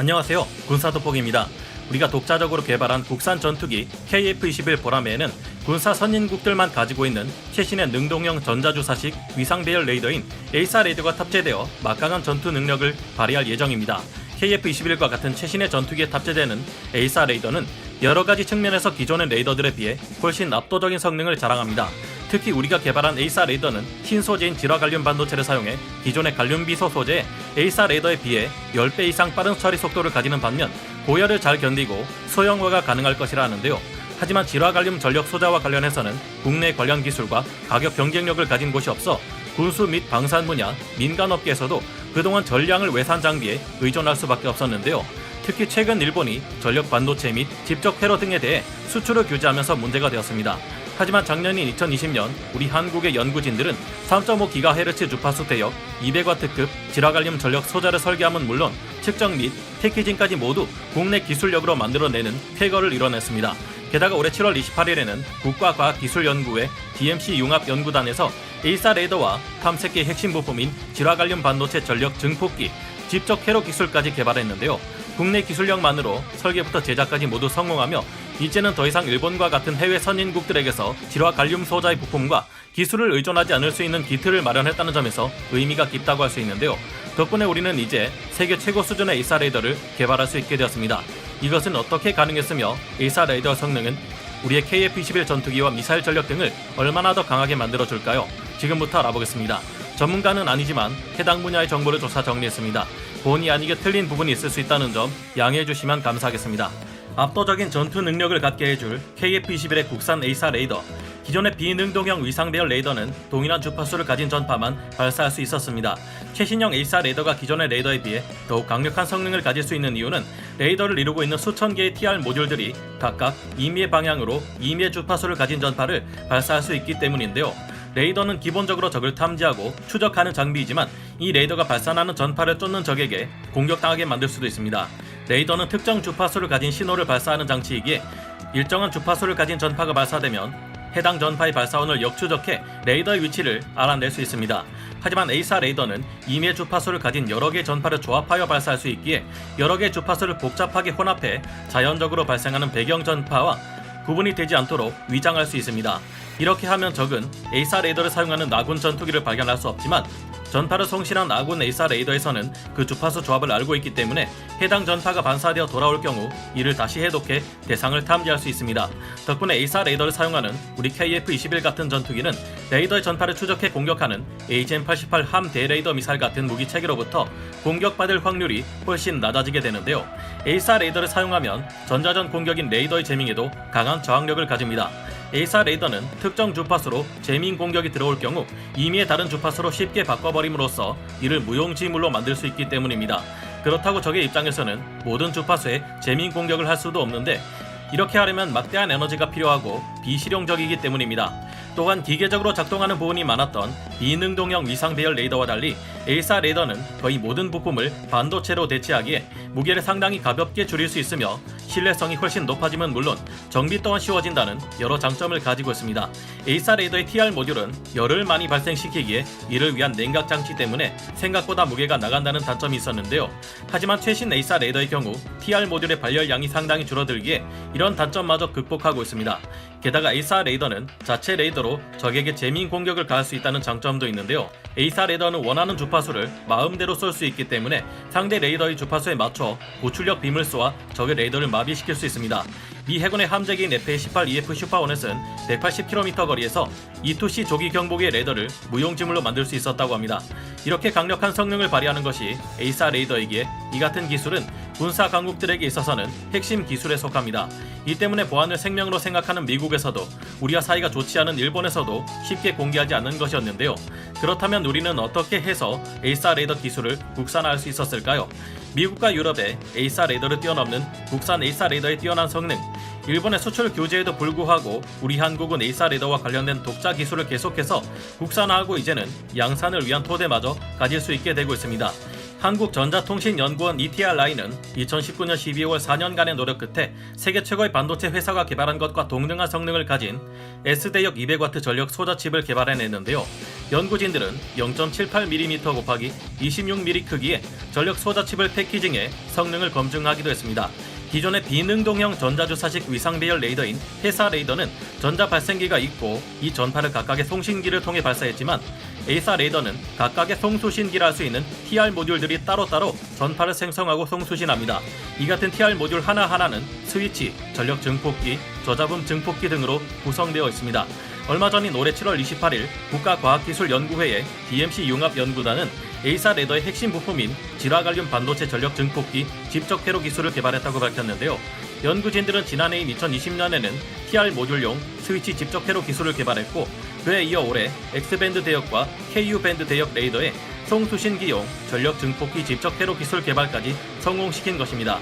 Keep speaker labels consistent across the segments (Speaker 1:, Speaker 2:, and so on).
Speaker 1: 안녕하세요. 군사 돋보기입니다. 우리가 독자적으로 개발한 국산 전투기 KF-21 보라매에는 군사 선진국들만 가지고 있는 최신의 능동형 전자주사식 위상 배열 레이더인 에이사 레이더가 탑재되어 막강한 전투 능력을 발휘할 예정입니다. KF-21과 같은 최신의 전투기에 탑재되는 에이사 레이더는 여러 가지 측면에서 기존의 레이더들에 비해 훨씬 압도적인 성능을 자랑합니다. 특히 우리가 개발한 에이사 레이더는 신소재인 질화 갈륨 반도체를 사용해 기존의 갈륨 비소 소재의 에 이사 레이더에 비해 10배 이상 빠른 처리 속도를 가지는 반면 고열을 잘 견디고 소형화가 가능할 것이라 하는데요. 하지만 질화 갈륨 전력 소자와 관련해서는 국내 관련 기술과 가격 경쟁력을 가진 곳이 없어 군수 및 방산 분야, 민간 업계에서도 그동안 전량을 외산 장비에 의존할 수밖에 없었는데요. 특히 최근 일본이 전력 반도체 및 집적 회로 등에 대해 수출을 규제하면서 문제가 되었습니다. 하지만 작년인 2020년 우리 한국의 연구진들은 3.5GHz 주파수 대역 200W급 질화갈륨 전력 소자를 설계함은 물론 측정 및 패키징까지 모두 국내 기술력으로 만들어내는 쾌거를 이뤄냈습니다. 게다가 올해 7월 28일에는 국가과학기술연구회 DMC 융합연구단에서 에이사 레이더와 탐색기 핵심 부품인 질화갈륨 반도체 전력 증폭기, 집적 회로 기술까지 개발했는데요. 국내 기술력만으로 설계부터 제작까지 모두 성공하며 이제는 더 이상 일본과 같은 해외 선진국들에게서 질화 갈륨 소자의 부품과 기술을 의존하지 않을 수 있는 기틀을 마련했다는 점에서 의미가 깊다고 할 수 있는데요. 덕분에 우리는 이제 세계 최고 수준의 에이사 레이더를 개발할 수 있게 되었습니다. 이것은 어떻게 가능했으며 에이사 레이더 성능은 우리의 KF-21 전투기와 미사일 전력 등을 얼마나 더 강하게 만들어 줄까요? 지금부터 알아보겠습니다. 전문가는 아니지만 해당 분야의 정보를 조사 정리했습니다. 본의 아니게 틀린 부분이 있을 수 있다는 점 양해해 주시면 감사하겠습니다. 압도적인 전투 능력을 갖게 해줄 KF-21의 국산 에이사 레이더. 기존의 비능동형 위상 배열 레이더는 동일한 주파수를 가진 전파만 발사할 수 있었습니다. 최신형 에이사 레이더가 기존의 레이더에 비해 더욱 강력한 성능을 가질 수 있는 이유는 레이더를 이루고 있는 수천 개의 TR 모듈들이 각각 임의의 방향으로 임의의 주파수를 가진 전파를 발사할 수 있기 때문인데요. 레이더는 기본적으로 적을 탐지하고 추적하는 장비이지만 이 레이더가 발산하는 전파를 쫓는 적에게 공격당하게 만들 수도 있습니다. 레이더는 특정 주파수를 가진 신호를 발사하는 장치이기에 일정한 주파수를 가진 전파가 발사되면 해당 전파의 발사원을 역추적해 레이더의 위치를 알아낼 수 있습니다. 하지만 A사 레이더는 임의 주파수를 가진 여러 개의 전파를 조합하여 발사할 수 있기에 여러 개의 주파수를 복잡하게 혼합해 자연적으로 발생하는 배경 전파와 구분이 되지 않도록 위장할 수 있습니다. 이렇게 하면 적은 A사 레이더를 사용하는 아군 전투기를 발견할 수 없지만 전파를 송신한 아군 A사 레이더에서는 그 주파수 조합을 알고 있기 때문에 해당 전파가 반사되어 돌아올 경우 이를 다시 해독해 대상을 탐지할 수 있습니다. 덕분에 A사 레이더를 사용하는 우리 KF-21 같은 전투기는 레이더의 전파를 추적해 공격하는 HM-88 함 대레이더 미사일 같은 무기 체계로부터 공격받을 확률이 훨씬 낮아지게 되는데요. A사 레이더를 사용하면 전자전 공격인 레이더의 재밍에도 강한 저항력을 가집니다. A사 레이더는 특정 주파수로 재민 공격이 들어올 경우 임의의 다른 주파수로 쉽게 바꿔버림으로써 이를 무용지물로 만들 수 있기 때문입니다. 그렇다고 적의 입장에서는 모든 주파수에 재민 공격을 할 수도 없는데 이렇게 하려면 막대한 에너지가 필요하고 비실용적이기 때문입니다. 또한 기계적으로 작동하는 부분이 많았던 비능동형 위상 배열 레이더와 달리 에이사 레이더는 거의 모든 부품을 반도체로 대체하기에 무게를 상당히 가볍게 줄일 수 있으며 신뢰성이 훨씬 높아지면 물론 정비 또한 쉬워진다는 여러 장점을 가지고 있습니다. 에이사 레이더의 TR 모듈은 열을 많이 발생시키기에 이를 위한 냉각 장치 때문에 생각보다 무게가 나간다는 단점이 있었는데요. 하지만 최신 에이사 레이더의 경우 TR 모듈의 발열량이 상당히 줄어들기에 이런 단점마저 극복하고 있습니다. 게다가 에이사 레이더는 자체 레이더로 적에게 재민 공격을 가할 수 있다는 장점도 있는데요. 에이사 레이더는 원하는 주파수를 마음대로 쏠 수 있기 때문에 상대 레이더의 주파수에 맞춰 고출력 빔을 쏘아 적의 레이더를 마비시킬 수 있습니다. 미 해군의 함재기인 FA-18EF 슈퍼호넷은 180km 거리에서 E2C 조기 경보기의 레이더를 무용지물로 만들 수 있었다고 합니다. 이렇게 강력한 성능을 발휘하는 것이 에이사 레이더이기에 이 같은 기술은 군사 강국들에게 있어서는 핵심 기술에 속합니다. 이 때문에 보안을 생명으로 생각하는 미국에서도 우리와 사이가 좋지 않은 일본에서도 쉽게 공개하지 않는 것이었는데요. 그렇다면 우리는 어떻게 해서 에이사 레이더 기술을 국산화할 수 있었을까요? 미국과 유럽의 에이사 레이더를 뛰어넘는 국산 에이사 레이더의 뛰어난 성능, 일본의 수출 규제에도 불구하고 우리 한국은 에이사 레이더와 관련된 독자 기술을 계속해서 국산화하고 이제는 양산을 위한 토대마저 가질 수 있게 되고 있습니다. 한국전자통신연구원 ETR 라인은 2019년 12월 4년간의 노력 끝에 세계 최고의 반도체 회사가 개발한 것과 동등한 성능을 가진 S대역 200W 전력 소자칩을 개발해냈는데요. 연구진들은 0.78mm 곱하기 26mm 크기의 전력 소자칩을 패키징해 성능을 검증하기도 했습니다. 기존의 비능동형 전자주사식 위상 배열 레이더인 회사 레이더는 전자 발생기가 있고 이 전파를 각각의 송신기를 통해 발사했지만 A사 레이더는 각각의 송수신기를 할수 있는 TR 모듈들이 따로따로 전파를 생성하고 송수신합니다. 이 같은 TR 모듈 하나하나는 스위치, 전력 증폭기, 저자분 증폭기 등으로 구성되어 있습니다. 얼마 전인 올해 7월 28일 국가과학기술연구회의 DMC 융합연구단은 A사 레더의 핵심 부품인 질화갈륨 반도체 전력 증폭기 집적 회로 기술을 개발했다고 밝혔는데요. 연구진들은 지난해인 2020년에는 TR 모듈용 스위치 집적 회로 기술을 개발했고 그에 이어 올해 X밴드 대역과 KU밴드 대역 레이더의 송수신기용 전력 증폭기 집적 회로 기술 개발까지 성공시킨 것입니다.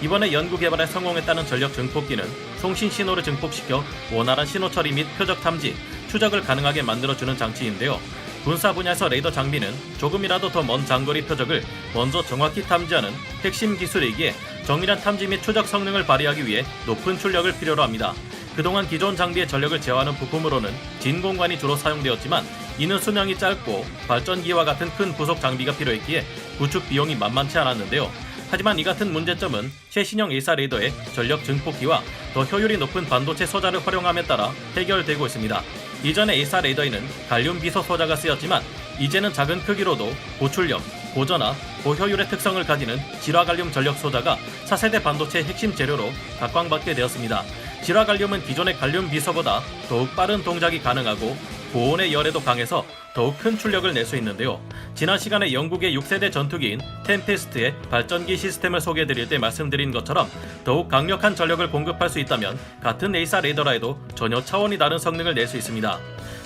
Speaker 1: 이번에 연구 개발에 성공했다는 전력 증폭기는 송신 신호를 증폭시켜 원활한 신호 처리 및 표적 탐지, 추적을 가능하게 만들어주는 장치인데요. 군사 분야에서 레이더 장비는 조금이라도 더 먼 장거리 표적을 먼저 정확히 탐지하는 핵심 기술이기에 정밀한 탐지 및 추적 성능을 발휘하기 위해 높은 출력을 필요로 합니다. 그동안 기존 장비의 전력을 제어하는 부품으로는 진공관이 주로 사용되었지만 이는 수명이 짧고 발전기와 같은 큰 부속 장비가 필요했기에 구축 비용이 만만치 않았는데요. 하지만 이 같은 문제점은 최신형 A사 레이더의 전력 증폭기와 더 효율이 높은 반도체 소자를 활용함에 따라 해결되고 있습니다. 이전의 A사 레이더에는 갈륨 비소 소자가 쓰였지만 이제는 작은 크기로도 고출력, 고전화, 고효율의 특성을 가지는 질화갈륨 전력 소자가 4세대 반도체의 핵심 재료로 각광받게 되었습니다. 질화갈륨은 기존의 갈륨 비소보다 더욱 빠른 동작이 가능하고 고온의 열에도 강해서 더욱 큰 출력을 낼 수 있는데요. 지난 시간에 영국의 6세대 전투기인 템페스트의 발전기 시스템을 소개해드릴 때 말씀드린 것처럼 더욱 강력한 전력을 공급할 수 있다면 같은 에이사 레이더라 해도 전혀 차원이 다른 성능을 낼 수 있습니다.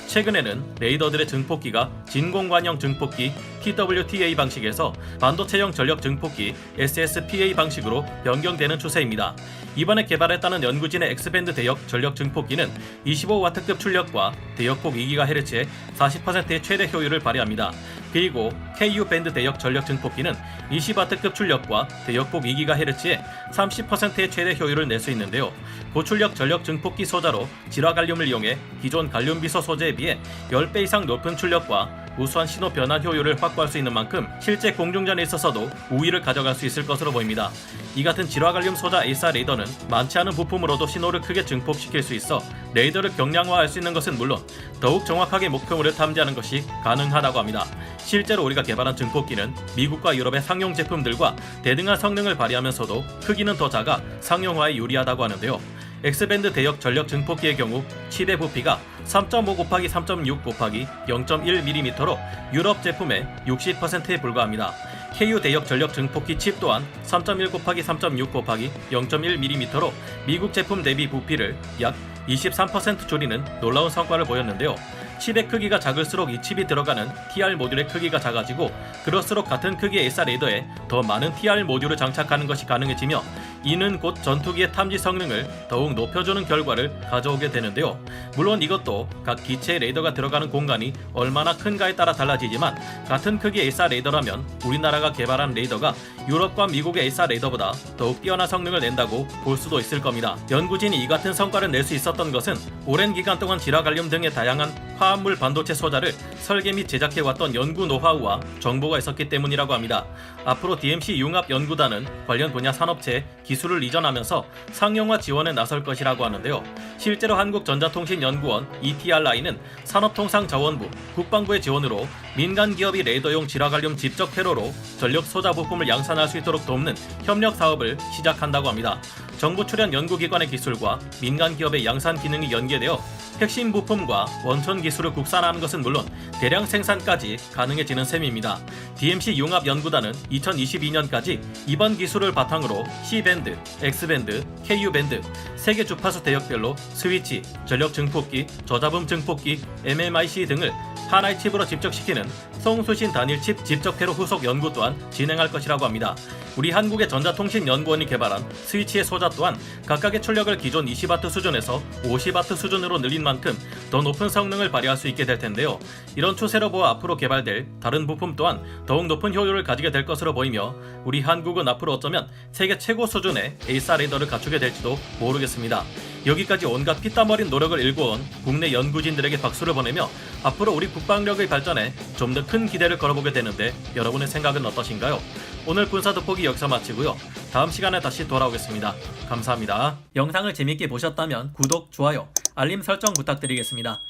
Speaker 1: 최근에는 레이더들의 증폭기가 진공관형 증폭기 TWTA 방식에서 반도체형 전력 증폭기 SSPA 방식으로 변경되는 추세입니다. 이번에 개발했다는 연구진의 X밴드 대역 전력 증폭기는 25W급 출력과 대역폭 2GHz의 40%의 최대 효율을 발휘합니다. 그리고 KU 밴드 대역 전력 증폭기는 20W급 출력과 대역폭 2GHz의 30%의 최대 효율을 낼 수 있는데요. 고출력 전력 증폭기 소자로 질화갈륨을 이용해 기존 갈륨 비소 소재에 비해 10배 이상 높은 출력과 우수한 신호 변환 효율을 확보할 수 있는 만큼 실제 공중전에 있어서도 우위를 가져갈 수 있을 것으로 보입니다. 이 같은 질화갈륨 소자 A사 레이더는 많지 않은 부품으로도 신호를 크게 증폭시킬 수 있어 레이더를 경량화할 수 있는 것은 물론 더욱 정확하게 목표물을 탐지하는 것이 가능하다고 합니다. 실제로 우리가 개발한 증폭기는 미국과 유럽의 상용 제품들과 대등한 성능을 발휘하면서도 크기는 더 작아 상용화에 유리하다고 하는데요. X밴드 대역 전력 증폭기의 경우 칩의 부피가 3.5 곱하기 3.6 곱하기 0.1mm로 유럽 제품의 60%에 불과합니다. KU 대역 전력 증폭기 칩 또한 3.1 곱하기 3.6 곱하기 0.1mm로 미국 제품 대비 부피를 약 23% 줄이는 놀라운 성과를 보였는데요. 칩의 크기가 작을수록 이 칩이 들어가는 TR 모듈의 크기가 작아지고 그럴수록 같은 크기의 A사 레이더에 더 많은 TR 모듈을 장착하는 것이 가능해지며 이는 곧 전투기의 탐지 성능을 더욱 높여주는 결과를 가져오게 되는데요. 물론 이것도 각 기체의 레이더가 들어가는 공간이 얼마나 큰가에 따라 달라지지만 같은 크기의 A사 레이더라면 우리나라가 개발한 레이더가 유럽과 미국의 A사 레이더보다 더욱 뛰어난 성능을 낸다고 볼 수도 있을 겁니다. 연구진이 이 같은 성과를 낼 수 있었던 것은 오랜 기간 동안 질화갈륨 등의 다양한 화합물 반도체 소자를 설계 및 제작해왔던 연구 노하우와 정보가 있었기 때문이라고 합니다. 앞으로 DMC 융합 연구단은 관련 분야 산업체에 기술을 이전하면서 상용화 지원에 나설 것이라고 하는데요. 실제로 한국전자통신연구원 ETRI는 산업통상자원부, 국방부의 지원으로 민간 기업이 레이더용 질화갈륨 집적 회로로 전력 소자 부품을 양산할 수 있도록 돕는 협력 사업을 시작한다고 합니다. 정부 출연 연구기관의 기술과 민간 기업의 양산 기능이 연계되어 핵심 부품과 원천 기술을 국산화하는 것은 물론 대량 생산까지 가능해지는 셈입니다. DMC 융합 연구단은 2022년까지 이번 기술을 바탕으로 C밴드, X밴드, KU밴드 세계 주파수 대역별로 스위치, 전력 증폭기, 저자분 증폭기, MMIC 등을 하나의 칩으로 집적시키는 송수신 단일 칩 집적 회로 후속 연구 또한 진행할 것이라고 합니다. 우리 한국의 전자통신연구원이 개발한 스위치의 소자 또한 각각의 출력을 기존 20W 수준에서 50W 수준으로 늘린 만큼 더 높은 성능을 발휘할 수 있게 될 텐데요. 이런 추세로 보아 앞으로 개발될 다른 부품 또한 더욱 높은 효율을 가지게 될 것으로 보이며 우리 한국은 앞으로 어쩌면 세계 최고 수준의 A사 레이더를 갖추게 될지도 모르겠습니다. 여기까지 온갖 피땀 어린 노력을 일궈온 국내 연구진들에게 박수를 보내며 앞으로 우리 국방력의 발전에 좀 더 큰 기대를 걸어보게 되는데 여러분의 생각은 어떠신가요? 오늘 군사 돋보기 여기서 마치고요. 다음 시간에 다시 돌아오겠습니다. 감사합니다. 영상을 재밌게 보셨다면 구독, 좋아요, 알림 설정 부탁드리겠습니다.